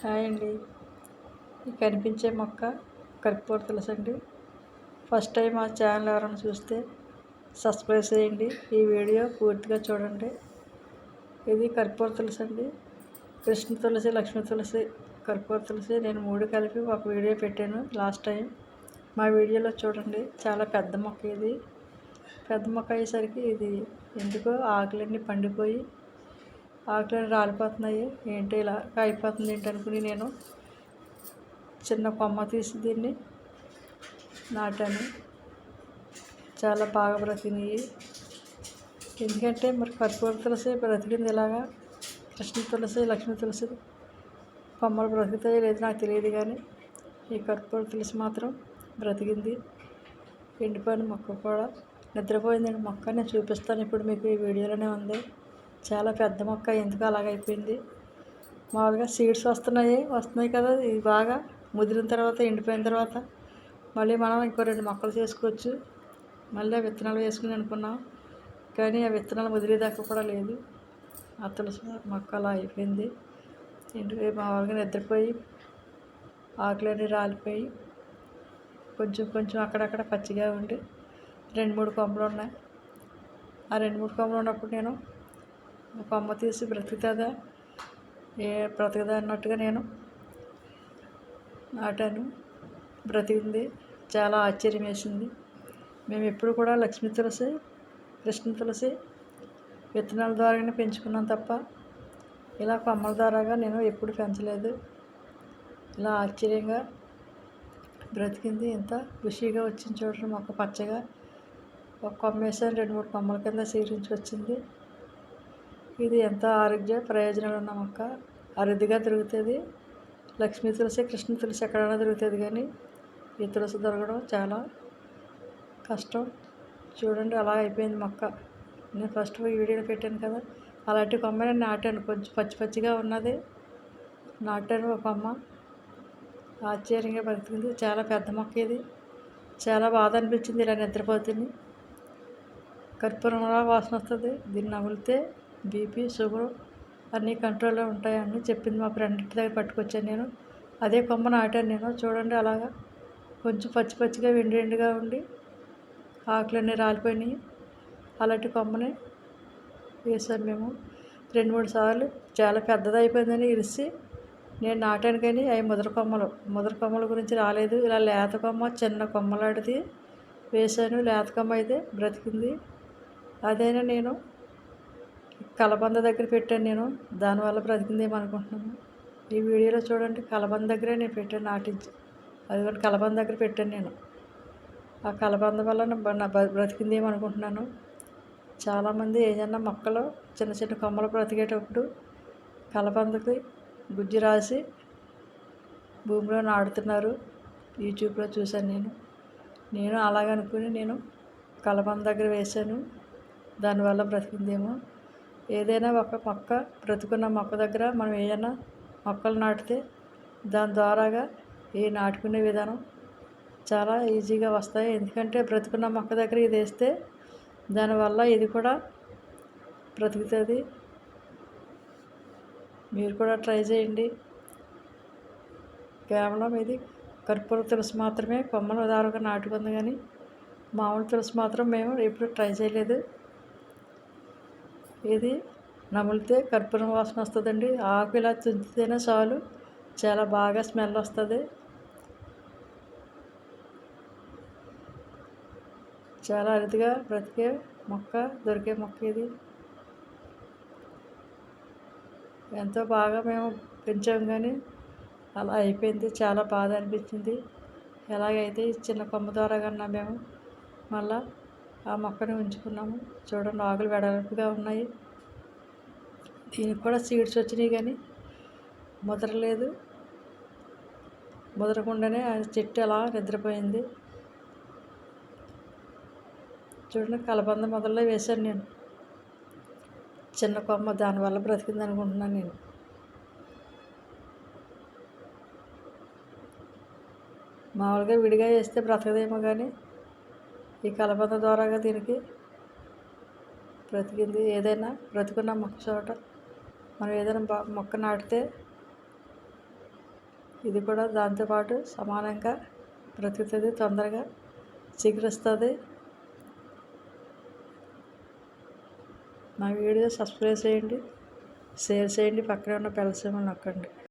Hi అండి. ఈ కనిపించే మొక్క కర్పూర తులసి అండి. ఫస్ట్ టైం మా ఛానల్ ఎవరైనా చూస్తే సబ్స్క్రైబ్ చేయండి. ఈ వీడియో పూర్తిగా చూడండి. ఇది కర్పూర తులసి అండి. కృష్ణ తులసి లక్ష్మీ తులసి కర్పూర తులసి నేను మూడు కలిపి ఒక వీడియో పెట్టాను లాస్ట్ టైం. మా వీడియోలో చూడండి చాలా పెద్ద మొక్క ఇది. పెద్ద మొక్క అయ్యేసరికి ఇది ఎందుకో ఆకులన్నీ పండిపోయి ఆకులు రాలిపోతున్నాయి. ఏంటి ఇలా అయిపోతుంది ఏంటి అనుకుని నేను చిన్న కొమ్మ తీసి దీన్ని నాటాను. చాలా బాగా బ్రతికినాయి. ఎందుకంటే మరి కర్పూర తులసి బ్రతికింది ఇలాగా? కృష్ణ తులసి లక్ష్మీ తులసి కొమ్మలు బ్రతుకుతాయో లేదు నాకు తెలియదు కానీ ఈ కర్పూర తులసి మాత్రం బ్రతికింది. ఎండిపోయిన మొక్క కూడా నిద్రపోయిందండి. మొక్క నేను చూపిస్తాను. ఇప్పుడు మీకు ఈ వీడియోలోనే ఉంది. చాలా పెద్ద మొక్క ఎందుకు అలాగైపోయింది? మామూలుగా సీడ్స్ వస్తున్నాయి వస్తున్నాయి కదా ఇది బాగా ముదిరిన తర్వాత ఎండిపోయిన తర్వాత. మళ్ళీ మనం ఇంకో రెండు మొక్కలు చేసుకోవచ్చు. మళ్ళీ ఆ విత్తనాలు వేసుకుని అనుకున్నాం. కానీ ఆ విత్తనాలు ముదిరేదాకా కూడా లేదు. అతను మొక్క అలా అయిపోయింది. ఎండిపోయి మామూలుగా నిద్రపోయి ఆకులన్నీ రాలిపోయి కొంచెం కొంచెం అక్కడక్కడ పచ్చిగా ఉండి రెండు మూడు కొమ్మలు ఉన్నాయి. ఆ రెండు మూడు కొమ్మలు ఉన్నప్పుడు నేను కొమ్మ తీసి బ్రతుకుతుందా? ఏ బ్రతకదా అన్నట్టుగా నేను నాటాను. బ్రతికింది చాలా ఆశ్చర్యం వేసింది. మేము ఎప్పుడు కూడా లక్ష్మీ తులసి కృష్ణ తులసి విత్తనాల ద్వారానే పెంచుకున్నాం తప్ప ఇలా కొమ్మల ద్వారాగా నేను ఎప్పుడు పెంచలేదు. ఇలా ఆశ్చర్యంగా బ్రతికింది. ఇంత ఖుషిగా వచ్చింది చూడడం మొక్క పచ్చగా ఒక కొమ్మ వేసాను. రెండు మూడు కొమ్మల కింద సీరించి వచ్చింది. ఇది ఎంతో ఆరోగ్య ప్రయోజనాలు ఉన్న మొక్క అరుదుగా దొరుకుతుంది లక్ష్మీ తులసి కృష్ణ తులసి ఎక్కడైనా దొరుకుతుంది కానీ ఈ తులసి దొరకడం చాలా కష్టం. చూడండి అలా అయిపోయింది మొక్క. నేను ఫస్ట్ వీడియోలో పెట్టాను కదా అలాంటి కొమ్మ నేను నాటాను. కొంచెం పచ్చి పచ్చిగా ఉన్నది. నాటాను ఒక కొమ్మ. ఆశ్చర్యంగా బతుకుంది చాలా పెద్ద మొక్క ఇది. చాలా బాధ అనిపించింది ఇలా నిద్రపోతుంది కర్పూరంలా వాసన వస్తుంది. దీన్ని నమిలితే బీపీ షుగర్ అన్నీ కంట్రోల్లో ఉంటాయని చెప్పింది మా ఫ్రెండ్ ఇంటి దగ్గర పట్టుకొచ్చాను నేను. అదే కొమ్మ నాటాను నేను. చూడండి అలాగా. కొంచెం పచ్చి పచ్చిగా వెండి వెండిగా ఉండి ఆకులన్నీ రాలిపోయినాయి. అలాంటి కొమ్మని వేసాను మేము. రెండు మూడు సార్లు చాలా పెద్దది అయిపోయిందని ఇరిసి నేను నాటాను కానీ అవి ముదర కొమ్మలు. ముదర కొమ్మల గురించి రాలేదు. ఇలా లేత కొమ్మ చిన్న కొమ్మలాడిది వేశాను లేత కొమ్మ అయితే బ్రతికింది. అదైనా నేను కలబంద దగ్గర పెట్టాను నేను. దానివల్ల బ్రతికిందేమో అనుకుంటున్నాను ఈ వీడియోలో చూడండి కలబంద దగ్గరే నేను పెట్టాను నాటించి. అది కూడా కలబంద దగ్గర పెట్టాను నేను. ఆ కలబంద వల్ల నా బ్రతికిందేమో అనుకుంటున్నాను చాలామంది ఏదైనా మొక్కలు చిన్న చిన్న కొమ్మలు బ్రతికేటప్పుడు కలబందకి గుజ్జు రాసి భూమిలో నాడుతున్నారు యూట్యూబ్లో చూశాను నేను. నేను అలాగనుకుని నేను కలబంద దగ్గర వేశాను. దానివల్ల బ్రతికిందేమో. ఏదైనా ఒక మొక్క బ్రతుకున్న మొక్క దగ్గర మనం ఏదైనా మొక్కలు నాటితే దాని ద్వారాగా ఈ నాటుకునే విధానం చాలా ఈజీగా వస్తాయి. ఎందుకంటే బ్రతుకున్న మొక్క దగ్గర ఇది వేస్తే దానివల్ల ఇది కూడా బ్రతుకుతుంది. మీరు కూడా ట్రై చేయండి. కేవలం ఇది కర్పూర తులసి మాత్రమే కొమ్మల దారుగా నాటుకుంది కానీ మామూలు తులసి మాత్రం మేము ఎప్పుడు ట్రై చేయలేదు. ఇది నమిలితే కర్పూరం వాసన వస్తుందండి. ఆకు ఇలా తుంచితేనే చాలు. చాలా బాగా స్మెల్ వస్తుంది. చాలా అరుదుగా బ్రతికే మొక్క దొరికే మొక్క ఇది. ఎంతో బాగా మేము పెంచాము కానీ అలా అయిపోయింది. చాలా బాధ అనిపించింది. ఎలాగైతే చిన్న కొమ్మ ద్వారా కన్నా మేము. మళ్ళీ ఆ మొక్కని ఉంచుకున్నాము. చూడండి ఆకులు వెడల్పుగా ఉన్నాయి. దీనికి కూడా సీడ్స్ వచ్చినాయి కానీ ముదరలేదు. ముదరకుండానే ఆ చెట్టు అలా నిద్రపోయింది. చూడండి కలబంద మొదల్లో వేశాను నేను. చిన్న కొమ్మ దానివల్ల బ్రతికింది అనుకుంటున్నాను నేను. మామూలుగా విడిగా వేస్తే బ్రతకదేమో కానీ ఈ కలబంద ద్వారాగా దీనికి బ్రతికింది. ఏదైనా బ్రతుకున్న మొక్క చోట మనం ఏదైనా మొక్క నాటితే ఇది కూడా దాంతోపాటు సమానంగా బ్రతుకుతుంది తొందరగా చిగురిస్తుంది. మా వీడియో సబ్స్క్రైబ్ చేయండి షేర్ చేయండి పక్కనే ఉన్న బెల్ సింబల్ నొక్కండి.